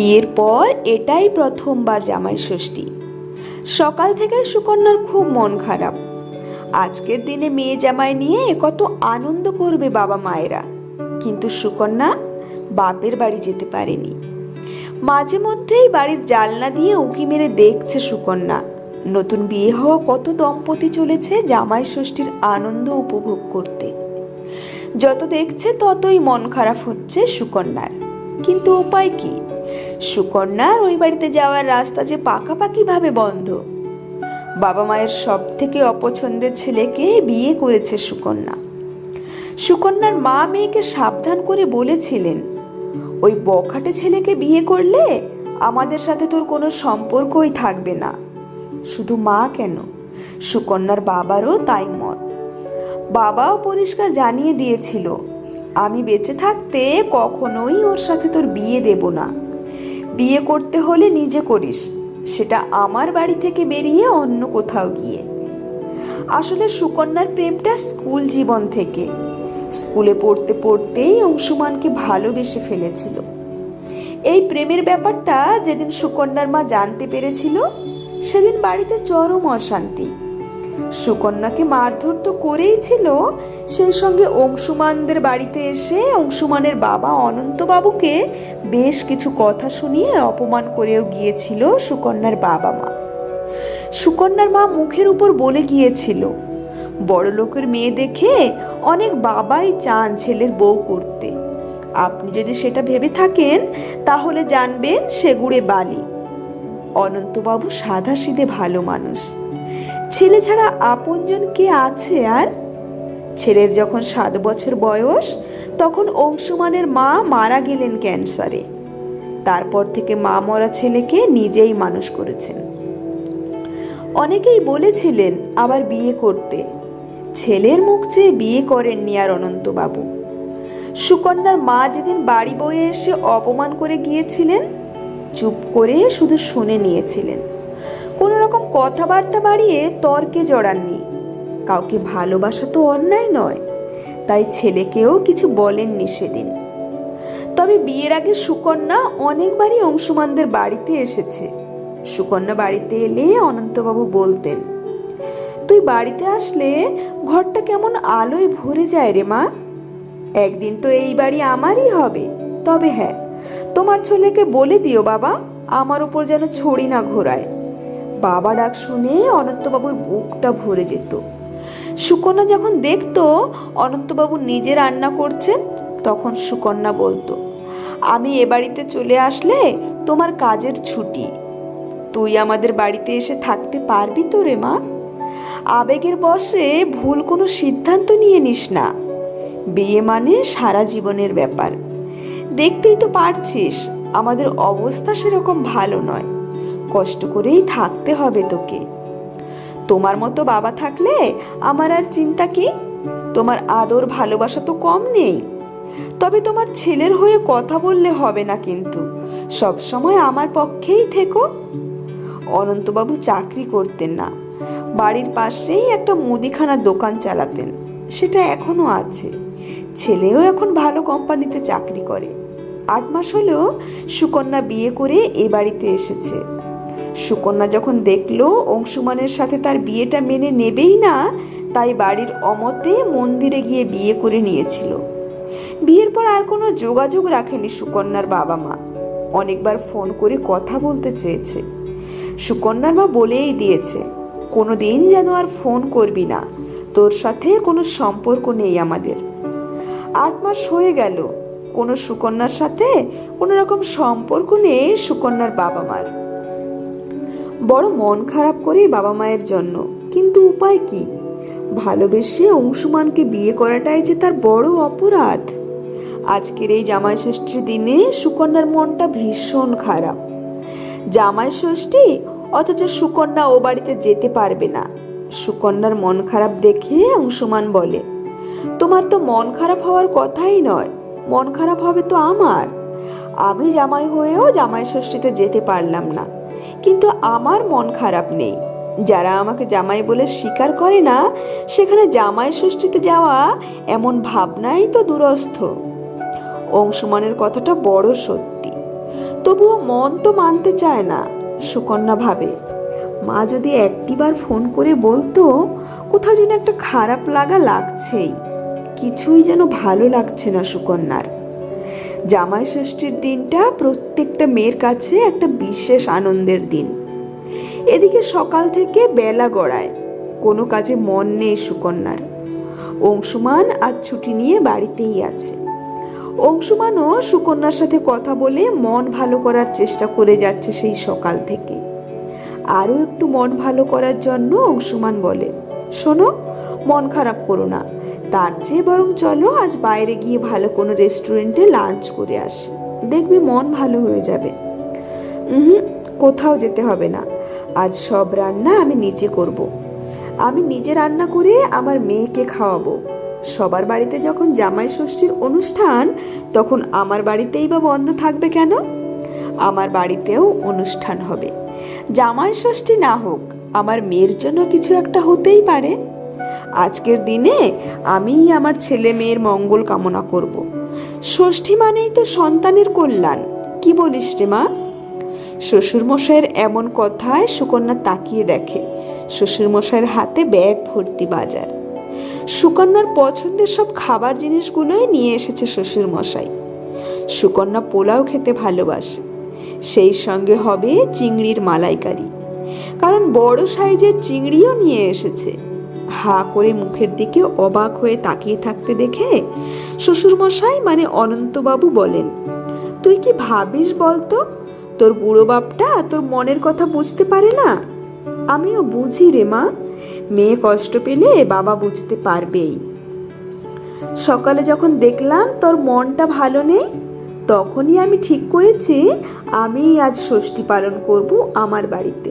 বিয়ের পর এটাই প্রথমবার জামাই ষষ্ঠী। সকাল থেকে সুকন্যার খুব মন খারাপ। আজকের দিনে মেয়ে জামাই নিয়ে কত আনন্দ করবে বাবা মায়েরা। কিন্তু সুকন্যা বাপের বাড়ি যেতে পারেনি। মাঝে মধ্যেই বাড়ির জালনা দিয়ে উঁকি মেরে দেখছে সুকন্যা। নতুন বিয়ে হওয়া কত দম্পতি চলেছে জামাই ষষ্ঠীর আনন্দ উপভোগ করতে। যত দেখছে ততই মন খারাপ হচ্ছে সুকন্যার। কিন্তু উপায় কি? সুকন্যার ওই বাড়িতে যাওয়ার রাস্তা যে পাকাপাকিভাবে বন্ধ। বাবা মায়ের সব থেকে অপছন্দের ছেলেকে বিয়ে করেছে সুকন্যা। সুকন্যার মা মেয়েকে সাবধান করে বলেছিলেন, ওই বখাটে ছেলেকে বিয়ে করলে আমাদের সাথে তোর কোনো সম্পর্কই থাকবে না। শুধু মা কেন? সুকন্যার বাবারও তাই মত। বাবাও পরিষ্কার জানিয়ে দিয়েছিল, আমি বেঁচে থাকতে কখনোই ওর সাথে তোর বিয়ে দেব না। বিয়ে করতে হলে নিজে করিস, সেটা আমার বাড়ি থেকে বেরিয়ে অন্য কোথাও গিয়ে। আসলে সুকন্যার প্রেমটা স্কুল জীবন থেকে। স্কুলে পড়তে পড়তেই অংশুমানকে ভালোবেসে ফেলেছিল। এই প্রেমের ব্যাপারটা যেদিন সুকন্যার মা জানতে পেরেছিল, সেদিন বাড়িতে চরম অশান্তি। সুকন্যাকে মারধর তো করেই ছিল। সেই সঙ্গে অংশুমানদের বাড়িতে এসে অংশুমানের বাবা অনন্তবাবুকে বেশ কিছু কথা শুনিয়ে অপমান করেও গিয়েছিল সুকন্যার বাবা মা। সুকন্যার মা মুখের উপর বলে গিয়েছিল বড় লোকের মেয়ে দেখে অনেক বাবাই চান ছেলের বউ করতে। আপনি যদি সেটা ভেবে থাকেন, তাহলে জানবেন সেগুড়ে বালি। অনন্তবাবু সাদা সিধে ভালো মানুষ। ছেলে ছাড়া আপনজন কে আছে আর? ছেলের যখন সাত বছর বয়স, তখন অংশুমানের মা মারা গেলেন ক্যান্সারে। তারপর থেকে মা মরা ছেলেকে নিজেই মানুষ করেছেন। অনেকেই বলেছিলেন, আবার বিয়ে করতে। ছেলের মুখ চেয়ে বিয়ে করেননি আর অনন্তবাবু। সুকন্যার মা যেদিন বাড়ি বয়ে এসে অপমান করে গিয়েছিলেন, চুপ করে শুধু শুনে নিয়েছিলেন। কোনো রকম কথাবার্তা বাড়িয়ে তর্কে জড়াননি। কাউকে ভালোবাসা তো অন্যায় নয়, তাই ছেলেকেও কিছু বলেননি সেদিন। তবে বিয়ের আগে সুকন্যা অনেকবারই অংশুমানদের বাড়িতে এসেছে। সুকন্যা বাড়িতে এলে অনন্তবাবু বলতেন, তুই বাড়িতে আসলে ঘরটা কেমন আলোয় ভরে যায় রে মা। একদিন তো এই বাড়ি আমারই হবে। তবে হ্যাঁ তোমার ছেলেকে বলে দিও বাবা, আমার উপর যেন ছড়ি না ঘোরায়। বাবা ডাক শুনে অনন্তবাবুর বুকটা ভরে যেত। সুকন্যা যখন দেখতো অনন্তবাবু নিজে রান্না করছেন, তখন সুকন্যা বলতো, আমি এ বাড়িতে চলে আসলে তোমার কাজের ছুটি। তুই আমাদের বাড়িতে এসে থাকতে পারবি তো রে মা? আবেগের বসে ভুল কোনো সিদ্ধান্ত নিয়ে নিস না। বিয়ে মানে সারা জীবনের ব্যাপার। দেখতেই তো পারছিস, আমাদের অবস্থা সেরকম ভালো নয়। কষ্ট করেই থাকতে হবে তোকে। তোমার মতো বাবা থাকলে আমার আর চিন্তা কি? তোমার আদর ভালোবাসা তো কম নেই। তবে তোমার ছেলের হয়ে কথা বললে হবে না কিন্তু। সব সময় আমার পক্ষেই থেকো। অনন্তবাবু চাকরি করতেন না। বাড়ির পাশেই একটা মুদিখানার দোকান চালাতেন। সেটা এখনও আছে। ছেলেও এখন ভালো কোম্পানিতে চাকরি করে। আট মাস হলেও সুকন্যা বিয়ে করে এ বাড়িতে এসেছে। সুকন্যা যখন দেখল, অংশুমানের সাথে তার বিয়েটা মেনে নেবেই না, তাই বাড়ির অমতে মন্দিরে গিয়ে বিয়ে করে নিয়েছিল। বিয়ের পর আর কোনো যোগাযোগ রাখেনি সুকন্যার বাবা মা। অনেকবার ফোন করে কথা বলতে চেয়েছে। সুকন্যার মা বলেই দিয়েছে কোনো দিন যেন আর ফোন করবি না, তোর সাথে কোনো সম্পর্ক নেই আমাদের। আট মাস হয়ে গেল, কোনো সুকন্যার সাথে কোনো রকম সম্পর্ক নেই সুকন্যার বাবা মার। বড় মন খারাপ করে বাবা মায়ের জন্য। কিন্তু উপায় কি? ভালোবেসে অংশুমানকে বিয়ে করাটাই যে তার বড় অপরাধ। আজকের এই জামাই ষষ্ঠীর দিনে সুকন্যার মনটা ভীষণ খারাপ। জামাই ষষ্ঠী অথচ সুকন্যা ও বাড়িতে যেতে পারবে না। সুকন্যার মন খারাপ দেখে অংশুমান বলে, তোমার তো মন খারাপ হওয়ার কথাই নয়। মন খারাপ হবে তো আমার। আমি জামাই হয়েও জামাই ষষ্ঠীতে যেতে পারলাম না। কিন্তু আমার মন খারাপ নেই। যারা আমাকে জামাই বলে স্বীকার করে না, সেখানে জামাই ষষ্ঠীতে যাওয়া এমন ভাবনাই তো দুরস্থ। অংশুমানের কথাটা বড় সত্যি। তবুও মন তো মানতে চায় না, সুকন্যা ভাবে। মা যদি একটিবার ফোন করে বলতো, কোথাও যেন একটা খারাপ লাগা লাগছেই। কিছুই যেন ভালো লাগছে না সুকন্যার। জামাই ষষ্ঠীর দিনটা প্রত্যেকটা মেয়ের কাছে একটা বিশেষ আনন্দের দিন। এদিকে সকাল থেকে বেলা গড়ায়, কোনো কাজে মন নেই সুকন্যার। অংশুমান আজ ছুটি নিয়ে বাড়িতেই আছে। অংশুমানও সুকন্যার সাথে কথা বলে মন ভালো করার চেষ্টা করে যাচ্ছে সেই সকাল থেকে। আরও একটু মন ভালো করার জন্য অংশুমান বলে, শোনো, মন খারাপ করো না। তার চেয়ে বরং চলো, আজ বাইরে গিয়ে ভালো কোনো রেস্টুরেন্টে লাঞ্চ করে আসি। দেখবে মন ভালো হয়ে যাবে। হুম কোথাও যেতে হবে না। আজ সব রান্না আমি নিজে করব। আমি নিজে রান্না করে আমার মেয়েকে খাওয়াবো। সবার বাড়িতে যখন জামাই ষষ্ঠীর অনুষ্ঠান, তখন আমার বাড়িতেই বা বন্ধ থাকবে কেন? আমার বাড়িতেও অনুষ্ঠান হবে। জামাই ষষ্ঠী না হোক, আমার মেয়ের জন্য কিছু একটা হতেই পারে। আজকের দিনে আমিই আমার ছেলে মেয়ের মঙ্গল কামনা করব। ষষ্ঠী মানেই তো সন্তানের কল্যাণ। কি বলিস রে মা? শ্বশুরমশাইয়ের এমন কথায় সুকন্যা তাকিয়ে দেখে। শ্বশুরমশাইয়ের হাতে ব্যাগ ভর্তি বাজার। সুকন্যার পছন্দের সব খাবার জিনিসগুলোই নিয়ে এসেছে শ্বশুরমশাই। সুকন্যা পোলাও খেতে ভালোবাসে। সেই সঙ্গে হবে চিংড়ির মালাইকারি। কারণ বড় সাইজের চিংড়িও নিয়ে এসেছে। হা করে মুখের দিকে অবাক হয়ে তাকিয়ে থাকতে দেখে শ্বশুরমশাই মানে অনন্তবাবু বলেন, তুই কি ভাবিস বলতো? তোর বুড়ো বাপটা তোর মনের কথা বুঝতে পারে না? আমিও বুঝি রে মা, মেয়ে কষ্ট পেলে বাবা বুঝতে পারবেই। সকালে যখন দেখলাম তোর মনটা ভালো নেই, তখনই আমি ঠিক করেছি আমি আজ ষষ্ঠী পালন করব আমার বাড়িতে।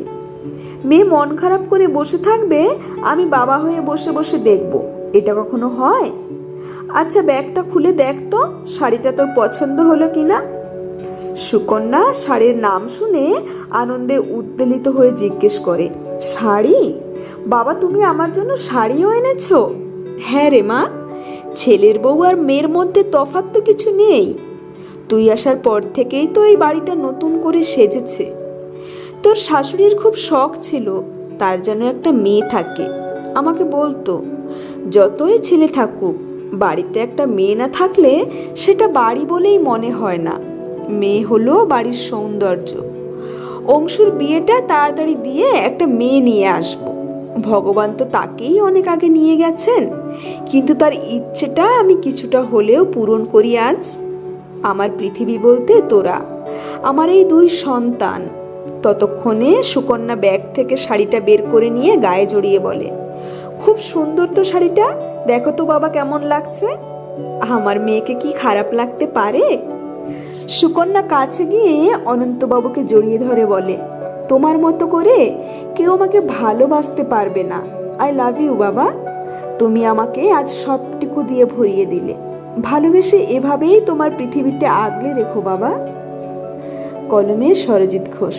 মেয়ে মন খারাপ করে বসে থাকবে, আমি বাবা হয়ে বসে বসে দেখব। এটা কখনো হয়? আচ্ছা ব্যাগটা খুলে দেখ তো, শাড়িটা তোর পছন্দ হলো কিনা? সুকন্যা শাড়ির নাম শুনে আনন্দে উদ্বেলিত হয়ে জিজ্ঞেস করে, শাড়ি? বাবা, তুমি আমার জন্য শাড়িও এনেছো? হ্যাঁ রে মা, ছেলের বউ আর মেয়ের মধ্যে তফাৎ তো কিছু নেই। তুই আসার পর থেকেই তো এই বাড়িটা নতুন করে সেজেছে। তোর শাশুড়ির খুব শখ ছিল, তার যেন একটা মেয়ে থাকে। আমাকে বলতো, যতই ছেলে থাকুক, বাড়িতে একটা মেয়ে না থাকলে সেটা বাড়ি বলেই মনে হয় না। মেয়ে হলো বাড়ির সৌন্দর্য। অংশুর বিয়েটা তাড়াতাড়ি দিয়ে একটা মেয়ে নিয়ে আসব। ভগবান তো তাকেই অনেক আগে নিয়ে গেছেন, কিন্তু তার ইচ্ছেটা আমি কিছুটা হলেও পূরণ করি আজ। আমার পৃথিবী বলতে তোরা, আমার এই দুই সন্তান ততক্ষণে সুকন্যা ব্যাগ থেকে শাড়িটা বের করে নিয়ে গায়ে জড়িয়ে বলে, খুব সুন্দর তো শাড়িটা, দেখো তো বাবা কেমন লাগছে। আমার মেয়েকে কি খারাপ লাগতে পারে? সুকন্যা কাছে গিয়ে অনন্তবাবুকে জড়িয়ে ধরে বলে, তোমার মতো করে কেউ আমাকে ভালোবাসতে পারবে না। আই লাভ ইউ বাবা। তুমি আমাকে আজ সবটুকু দিয়ে ভরিয়ে দিলে। ভালোবেসে এভাবেই তোমার পৃথিবীতে আগলে রেখো, বাবা। কলমে সরজিৎ ঘোষ।